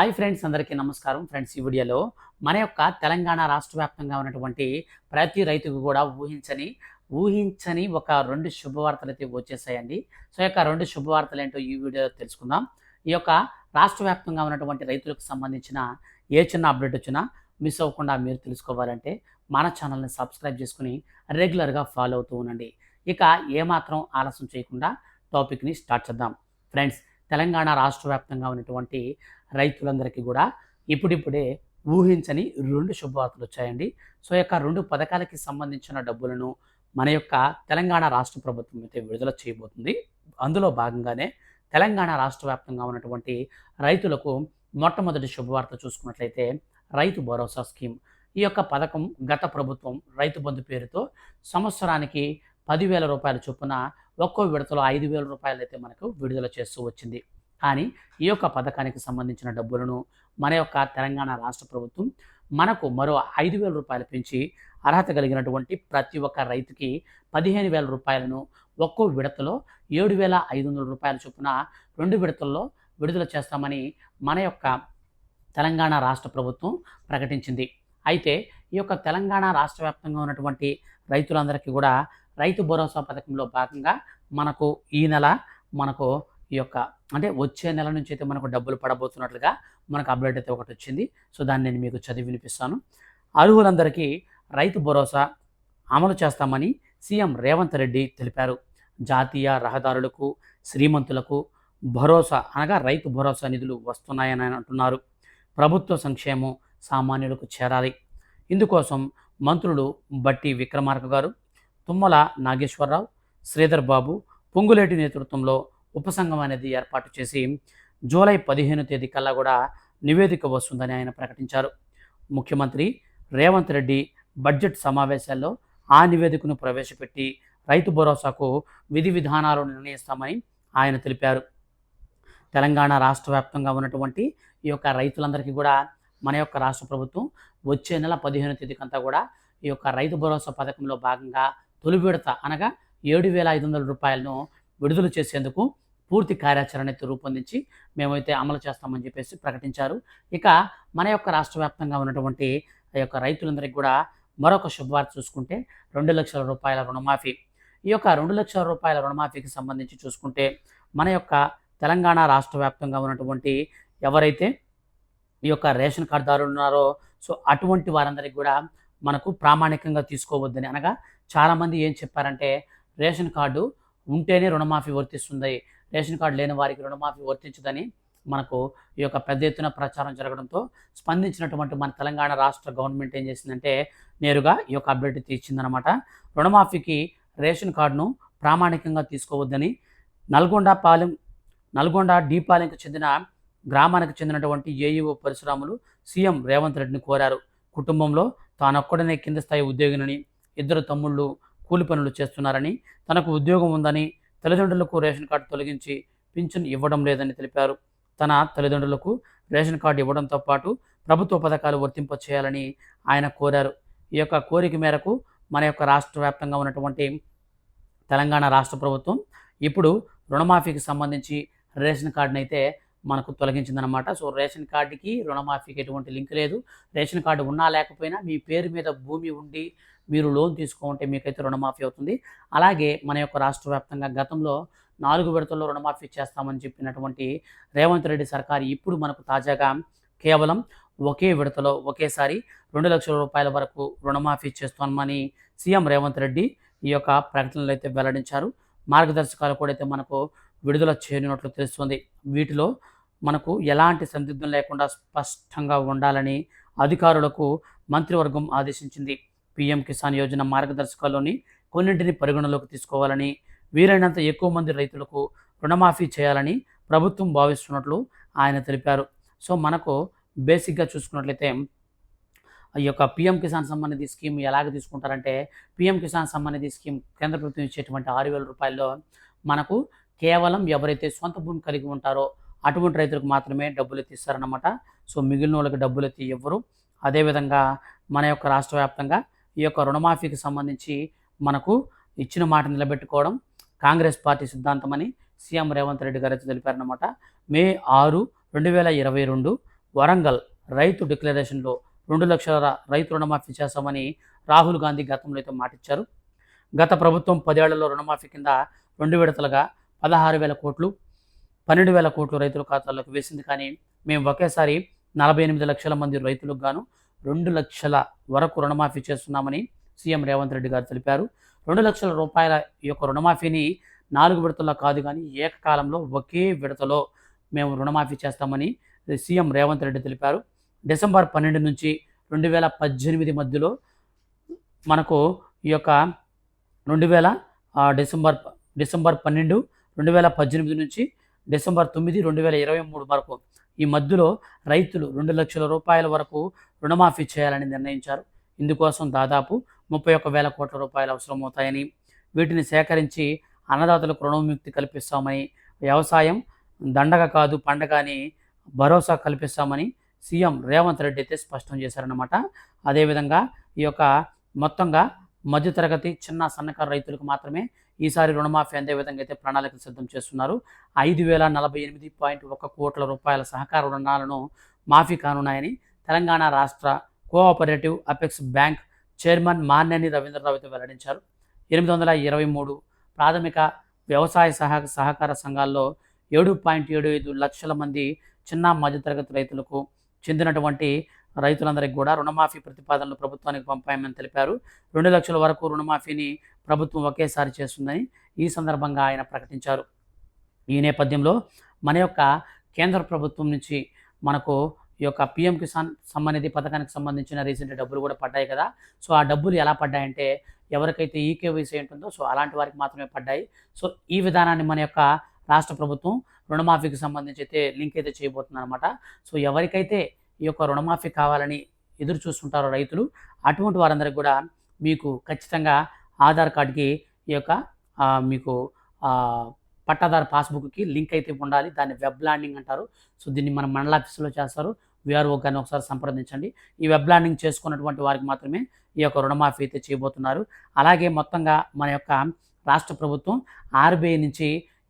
Hi friends అందరికీ నమస్కారం. Friends ఈ వీడియోలో మన యొక్క తెలంగాణ రాష్ట్ర వ్యాప్తంగా ఉన్నటువంటి ప్రతి రైతుకు కూడా ఊహించని ఊహించని ఒక రెండు శుభవార్తలు అయితే వచ్చేసాయండి. సో యొక్క రెండు శుభవార్తలు ఏంటో ఈ వీడియోలో తెలుసుకుందాం. ఈ యొక్క రాష్ట్ర వ్యాప్తంగా ఉన్నటువంటి రైతులకు సంబంధించిన ఏ చిన్న అప్డేట్ వచ్చినా మిస్ అవ్వకుండా మీరు తెలుసుకోవాలంటే మన ఛానల్ని సబ్స్క్రైబ్ చేసుకుని రెగ్యులర్గా ఫాలో అవుతూ ఉండండి. ఇక ఏమాత్రం ఆలస్యం చేయకుండా టాపిక్ని స్టార్ట్ చేద్దాం. ఫ్రెండ్స్ తెలంగాణ రాష్ట్ర వ్యాప్తంగా ఉన్నటువంటి రైతులందరికీ కూడా ఇప్పుడిప్పుడే ఊహించని రెండు శుభవార్తలు వచ్చాయండి. సో యొక్క రెండు పథకాలకి సంబంధించిన డబ్బులను మన యొక్క తెలంగాణ రాష్ట్ర ప్రభుత్వం అయితే విడుదల చేయబోతుంది. అందులో భాగంగానే తెలంగాణ రాష్ట్ర వ్యాప్తంగా ఉన్నటువంటి రైతులకు మొట్టమొదటి శుభవార్త చూసుకున్నట్లయితే రైతు భరోసా స్కీమ్. ఈ యొక్క పథకం గత ప్రభుత్వం రైతు బంధు పేరుతో సంవత్సరానికి పదివేల రూపాయల చొప్పున ఒక్కో విడతలో ఐదు వేల రూపాయలు అయితే మనకు విడుదల చేస్తూ వచ్చింది. కానీ ఈ యొక్క పథకానికి సంబంధించిన డబ్బులను మన యొక్క తెలంగాణ రాష్ట్ర ప్రభుత్వం మనకు మరో ఐదు వేల రూపాయలు పెంచి అర్హత కలిగినటువంటి ప్రతి ఒక్క రైతుకి పదిహేను వేల రూపాయలను ఒక్కో విడతలో ఏడు వేల ఐదు వందల రూపాయల చొప్పున రెండు విడతల్లో విడుదల చేస్తామని మన యొక్క తెలంగాణ రాష్ట్ర ప్రభుత్వం ప్రకటించింది. అయితే ఈ యొక్క తెలంగాణ రాష్ట్ర వ్యాప్తంగా ఉన్నటువంటి రైతులందరికీ కూడా రైతు భరోసా పథకంలో భాగంగా మనకు ఈ నెల మనకు ఈ యొక్క అంటే వచ్చే నెల నుంచి అయితే మనకు డబ్బులు పడబోతున్నట్లుగా మనకు అప్డేట్ అయితే ఒకటి వచ్చింది. సో దాన్ని నేను మీకు చదివి వినిపిస్తాను. అర్హులందరికీ రైతు భరోసా అమలు చేస్తామని సీఎం రేవంత్ రెడ్డి తెలిపారు. జాతీయ రహదారులకు శ్రీమంతులకు భరోసా అనగా రైతు భరోసా నిధులు వస్తున్నాయని ఆయన అంటున్నారు. ప్రభుత్వ సంక్షేమం సామాన్యులకు చేరాలి. ఇందుకోసం మంత్రులు బట్టి విక్రమార్క గారు తుమ్మల నాగేశ్వరరావు శ్రీధర్ బాబు పొంగులేటి నేతృత్వంలో ఉపసంఘం అనేది ఏర్పాటు చేసి జూలై పదిహేను తేదీ కల్లా కూడా నివేదిక వస్తుందని ఆయన ప్రకటించారు. ముఖ్యమంత్రి రేవంత్ రెడ్డి బడ్జెట్ సమావేశాల్లో ఆ నివేదికను ప్రవేశపెట్టి రైతు భరోసాకు విధి విధానాలు నిర్ణయిస్తామని ఆయన తెలిపారు. తెలంగాణ రాష్ట్ర వ్యాప్తంగా ఉన్నటువంటి ఈ యొక్క రైతులందరికీ కూడా మన యొక్క రాష్ట్ర ప్రభుత్వం వచ్చే నెల పదిహేను తేదీకంతా కూడా ఈ యొక్క రైతు భరోసా పథకంలో భాగంగా తొలి విడత అనగా ఏడు వేల ఐదు వందల రూపాయలను విడుదల చేసేందుకు పూర్తి కార్యాచరణ అయితే రూపొందించి మేమైతే అమలు చేస్తామని చెప్పేసి ప్రకటించారు. ఇక మన యొక్క రాష్ట్ర వ్యాప్తంగా ఉన్నటువంటి ఆ యొక్క రైతులందరికీ కూడా మరొక శుభవార్త చూసుకుంటే రెండు లక్షల రూపాయల రుణమాఫీ. ఈ యొక్క రెండు లక్షల రూపాయల రుణమాఫీకి సంబంధించి చూసుకుంటే మన యొక్క తెలంగాణ రాష్ట్ర వ్యాప్తంగా ఉన్నటువంటి ఎవరైతే ఈ యొక్క రేషన్ కార్డుదారులు ఉన్నారో సో అటువంటి వారందరికీ కూడా మనకు ప్రామాణికంగా తీసుకోవద్దని అనగా చాలామంది ఏం చెప్పారంటే రేషన్ కార్డు ఉంటేనే రుణమాఫీ వర్తిస్తుంది. రేషన్ కార్డు లేని వారికి రుణమాఫీ వర్తించదని మనకు ఈ యొక్క పెద్ద ఎత్తున ప్రచారం జరగడంతో స్పందించినటువంటి మన తెలంగాణ రాష్ట్ర గవర్నమెంట్ ఏం చేసిందంటే నేరుగా ఈ యొక్క అప్డేట్ తీర్చిందనమాట. రుణమాఫీకి రేషన్ కార్డును ప్రామాణికంగా తీసుకోవద్దని నల్గొండ పాలెం నల్గొండ డీపాలెంకు చెందిన గ్రామానికి చెందినటువంటి ఏఈఓ పరశురాములు సీఎం రేవంత్ రెడ్డిని కోరారు. కుటుంబంలో తానొక్కడనే కింద స్థాయి ఉద్యోగినని ఇద్దరు తమ్ముళ్ళు కూలి పనులు చేస్తున్నారని తనకు ఉద్యోగం ఉందని తల్లిదండ్రులకు రేషన్ కార్డు తొలగించి పింఛన్ ఇవ్వడం లేదని తెలిపారు. తన తల్లిదండ్రులకు రేషన్ కార్డు ఇవ్వడంతో పాటు ప్రభుత్వ పథకాలు వర్తింప చేయాలని ఆయన కోరారు. ఈ యొక్క కోరిక మేరకు మన యొక్క రాష్ట్ర వ్యాప్తంగా ఉన్నటువంటి తెలంగాణ రాష్ట్ర ప్రభుత్వం ఇప్పుడు రుణమాఫీకి సంబంధించి రేషన్ కార్డును అయితే మనకు తొలగించిందనమాట సో రేషన్ కార్డుకి రుణమాఫీకి ఎటువంటి లింక్ లేదు. రేషన్ కార్డు ఉన్నా లేకపోయినా మీ పేరు మీద భూమి ఉండి మీరు లోన్ తీసుకుంటే మీకైతే రుణమాఫీ అవుతుంది. అలాగే మన యొక్క రాష్ట్ర వ్యాప్తంగా గతంలో నాలుగు విడతల్లో రుణమాఫీ చేస్తామని చెప్పినటువంటి రేవంత్ రెడ్డి సర్కార్ ఇప్పుడు మనకు తాజాగా కేవలం ఒకే విడతలో ఒకేసారి రెండు లక్షల రూపాయల వరకు రుణమాఫీ చేస్తామని సీఎం రేవంత్ రెడ్డి ఈ యొక్క ప్రకటనలు అయితే వెల్లడించారు. మార్గదర్శకాలు కూడా అయితే మనకు విడుదల చేయనున్నట్లు తెలుస్తుంది. వీటిలో మనకు ఎలాంటి సందిగ్ధం లేకుండా స్పష్టంగా ఉండాలని అధికారులకు మంత్రివర్గం ఆదేశించింది. పీఎం కిసాన్ యోజన మార్గదర్శకాల్లోని కొన్నింటిని పరిగణలోకి తీసుకోవాలని వీలైనంత ఎక్కువ మంది రైతులకు రుణమాఫీ చేయాలని ప్రభుత్వం భావిస్తున్నట్లు ఆయన తెలిపారు. సో మనకు బేసిక్గా చూసుకున్నట్లయితే ఈ యొక్క పీఎం కిసాన్ సంబంధిత స్కీమ్ ఎలాగ తీసుకుంటారంటే పీఎం కిసాన్ సంబంధిత స్కీమ్ కేంద్ర ప్రభుత్వం ఇచ్చేటువంటి ఆరు వేల రూపాయల్లో మనకు కేవలం ఎవరైతే సొంత భూమి కలిగి ఉంటారో అటువంటి రైతులకు మాత్రమే డబ్బులు తీస్తారన్నమాట సో మిగిలిన వాళ్ళకి డబ్బులు ఎత్తి ఇవ్వరు అదేవిధంగా మన యొక్క రాష్ట్ర వ్యాప్తంగా ఈ యొక్క రుణమాఫీకి సంబంధించి మనకు ఇచ్చిన మాట నిలబెట్టుకోవడం కాంగ్రెస్ పార్టీ సిద్ధాంతమని సీఎం రేవంత్ రెడ్డి గారు అయితే మే ఆరు రెండు వేల ఇరవై రెండు వరంగల్ రైతు డిక్లరేషన్లో రెండు లక్షల రైతు రుణమాఫీ చేస్తామని రాహుల్ గాంధీ గతంలో అయితే మాటిచ్చారు. గత ప్రభుత్వం పదేళ్ళలో రుణమాఫీ కింద రెండు విడతలుగా పదహారు వేల కోట్లు పన్నెండు వేల కోట్లు రైతుల ఖాతాల్లోకి వేసింది. కానీ మేము ఒకేసారి నలభై ఎనిమిది లక్షల మంది రైతులకు గాను రెండు లక్షల వరకు రుణమాఫీ చేస్తున్నామని సీఎం రేవంత్ రెడ్డి గారు తెలిపారు. రెండు లక్షల రూపాయల ఈ యొక్క రుణమాఫీని నాలుగు విడతల్లో కాదు కానీ ఏకకాలంలో ఒకే విడతలో మేము రుణమాఫీ చేస్తామని సీఎం రేవంత్ రెడ్డి తెలిపారు. డిసెంబర్ పన్నెండు నుంచి రెండు వేల పద్దెనిమిది మధ్యలో మనకు ఈ యొక్క రెండు వేల డిసెంబర్ డిసెంబర్ పన్నెండు రెండు వేల పద్దెనిమిది నుంచి డిసెంబర్ తొమ్మిది రెండు వేల ఇరవై మూడు వరకు ఈ మధ్యలో రైతులు రెండు లక్షల రూపాయల వరకు రుణమాఫీ చేయాలని నిర్ణయించారు. ఇందుకోసం దాదాపు ముప్పై ఒక్క వేల కోట్ల రూపాయలు అవసరమవుతాయని వీటిని సేకరించి అన్నదాతలకు రుణవిముక్తి కల్పిస్తామని వ్యవసాయం దండగ కాదు పండగ అని భరోసా కల్పిస్తామని సీఎం రేవంత్ రెడ్డి అయితే స్పష్టం చేశారన్నమాట. అదేవిధంగా ఈ యొక్క మొత్తంగా మధ్యతరగతి చిన్న సన్నకారు రైతులకు మాత్రమే ఈసారి రుణమాఫీ అందే విధంగా అయితే ప్రణాళికలు సిద్ధం చేస్తున్నారు. ఐదు వేల నలభై ఎనిమిది పాయింట్ ఒక కోట్ల రూపాయల సహకార రుణాలను మాఫీ కానున్నాయని తెలంగాణ రాష్ట్ర cooperative apex bank chairman Manneni Ravindra Rao అయితే వెల్లడించారు. ఎనిమిది వందల ఇరవై మూడు ప్రాథమిక వ్యవసాయ సహ సహకార సంఘాల్లో ఏడు పాయింట్ ఏడు ఐదు లక్షల మంది చిన్న మధ్యతరగతి రైతులకు చెందినటువంటి రైతులందరికీ కూడా రుణమాఫీ ప్రతిపాదనలు ప్రభుత్వానికి పంపాయమని తెలిపారు. రెండు లక్షల వరకు రుణమాఫీని ప్రభుత్వం ఒకేసారి చేస్తుందని ఈ సందర్భంగా ఆయన ప్రకటించారు. ఈ నేపథ్యంలో మన యొక్క కేంద్ర ప్రభుత్వం నుంచి మనకు ఈ యొక్క పిఎం కిసాన్ సంబంధిత పథకానికి సంబంధించిన రీసెంట్ డబ్బులు కూడా పడ్డాయి కదా. సో ఆ డబ్బులు ఎలా పడ్డాయంటే ఎవరికైతే ఈకేవైసీ ఉంటుందో సో అలాంటి వారికి మాత్రమే పడ్డాయి. సో ఈ విధానాన్ని మన యొక్క రాష్ట్ర ప్రభుత్వం రుణమాఫీకి సంబంధించి అయితే లింక్ అయితే చేయబోతుంది అనమాట సో ఎవరికైతే ఈ యొక్క రుణమాఫీ కావాలని ఎదురు చూస్తుంటారో రైతులు అటువంటి వారందరికీ కూడా మీకు ఖచ్చితంగా ఆధార్ కార్డుకి ఈ యొక్క మీకు పట్టాదారు పాస్బుక్కి లింక్ అయితే ఉండాలి. దాన్ని వెబ్ ల్యాండింగ్ అంటారు. సో దీన్ని మన మండల ఆఫీసులో చేస్తారు. విఆర్ఓ గారిని ఒకసారి సంప్రదించండి. ఈ వెబ్ ల్యాండింగ్ చేసుకున్నటువంటి వారికి మాత్రమే ఈ యొక్క రుణమాఫీ అయితే చేయబోతున్నారు. అలాగే మొత్తంగా మన యొక్క రాష్ట్ర ప్రభుత్వం ఆర్బీఐ నుంచి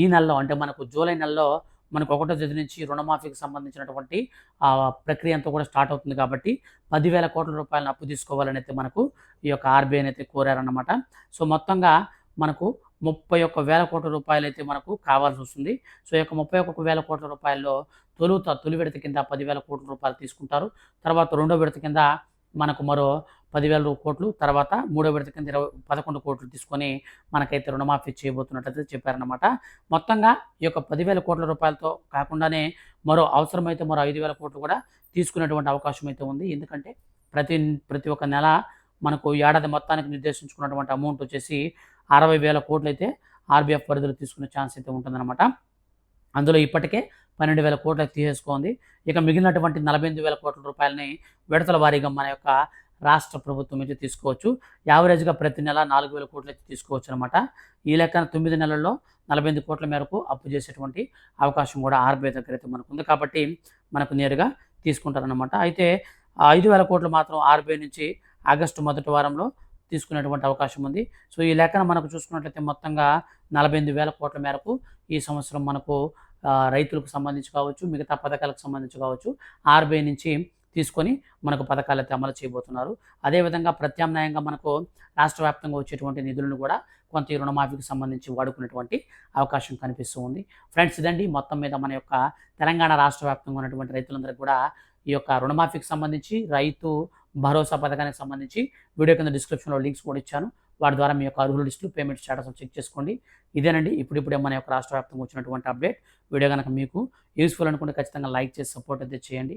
ఈ నెలలో అంటే మనకు జూలై నెలలో మనకు ఒకటో తేదీ నుంచి రుణమాఫీకి సంబంధించినటువంటి ఆ, ప్రక్రియ అంతా కూడా స్టార్ట్ అవుతుంది కాబట్టి పదివేల కోట్ల రూపాయలను అప్పు తీసుకోవాలని అయితే మనకు ఈ యొక్క ఆర్బీఐని అయితే కోరారన్నమాట. సో మొత్తంగా మనకు ముప్పై ఒక్క వేల కోట్ల రూపాయలు అయితే మనకు కావాల్సి వస్తుంది. సో ఈ యొక్క ముప్పై ఒక్క వేల కోట్ల రూపాయల్లో తొలుత తొలి విడత కింద పదివేల కోట్ల రూపాయలు తీసుకుంటారు. తర్వాత రెండో విడత కింద మనకు మరో పదివేల కోట్లు తర్వాత మూడో విడత కింద ఇరవై పదకొండు కోట్లు తీసుకొని మనకైతే రుణమాఫీ చేయబోతున్నట్లయితే చెప్పారనమాట మొత్తంగా ఈ యొక్క పదివేల కోట్ల రూపాయలతో కాకుండానే మరో అవసరమైతే మరో ఐదు వేల కోట్లు కూడా తీసుకునేటువంటి అవకాశం అయితే ఉంది. ఎందుకంటే ప్రతి ప్రతి ఒక్క నెల మనకు ఏడాది మొత్తానికి నిర్దేశించుకున్నటువంటి అమౌంట్ వచ్చేసి అరవై వేల కోట్లు అయితే ఆర్బీఎఫ్ పరిధిలో తీసుకునే ఛాన్స్ అయితే ఉంటుందన్నమాట. అందులో ఇప్పటికే పన్నెండు వేల కోట్లు అయితే తీసేసుకోంది. ఇక మిగిలినటువంటి నలభై ఎనిమిది వేల కోట్ల రూపాయలని విడతల వారీగా మన యొక్క రాష్ట్ర ప్రభుత్వం అయితే తీసుకోవచ్చు. యావరేజ్గా ప్రతి నెల నాలుగు వేల కోట్లు అయితే తీసుకోవచ్చు అనమాట ఈ లెక్కన తొమ్మిది నెలల్లో నలభై ఎనిమిది కోట్ల మేరకు అప్పు చేసేటువంటి అవకాశం కూడా ఆర్బీఐ దగ్గర అయితే మనకు ఉంది కాబట్టి మనకు నేరుగా తీసుకుంటారనమాట అయితే ఐదు వేల కోట్లు మాత్రం ఆర్బీఐ నుంచి ఆగస్టు మొదటి వారంలో తీసుకునేటువంటి అవకాశం ఉంది. సో ఈ లెక్కన మనకు చూసుకున్నట్లయితే మొత్తంగా నలభై ఎనిమిది వేల కోట్ల మేరకు ఈ సంవత్సరం మనకు రైతులకు సంబంధించి కావచ్చు మిగతా పథకాలకు సంబంధించి కావచ్చు ఆర్బీఐ నుంచి తీసుకొని మనకు పథకాలు అయితే అమలు చేయబోతున్నారు. అదేవిధంగా ప్రత్యామ్నాయంగా మనకు రాష్ట్ర వ్యాప్తంగా వచ్చేటువంటి నిధులను కూడా కొంత ఈ రుణమాఫీకి సంబంధించి వాడుకునేటువంటి అవకాశం కనిపిస్తూ ఉంది. ఫ్రెండ్స్ ఇదండి మొత్తం మీద మన యొక్క తెలంగాణ రాష్ట్ర వ్యాప్తంగా ఉన్నటువంటి రైతులందరికీ కూడా ఈ యొక్క రుణమాఫీకి సంబంధించి రైతు భరోసా పథకానికి సంబంధించి వీడియో కింద డిస్క్రిప్షన్లో లింక్స్ కూడా ఇచ్చాను. వాటి ద్వారా మీ యొక్క అర్హుల లిస్టులు పేమెంట్ స్టేటస్ చెక్ చేసుకోండి. ఇదేనండి ఇప్పుడిప్పుడే మన యొక్క రాష్ట్ర వ్యాప్తంగా వచ్చినటువంటి అప్డేట్. వీడియో కనుక మీకు యూస్ఫుల్ అనుకుంటే ఖచ్చితంగా లైక్ చేసి సపోర్ట్ అయితే చేయండి.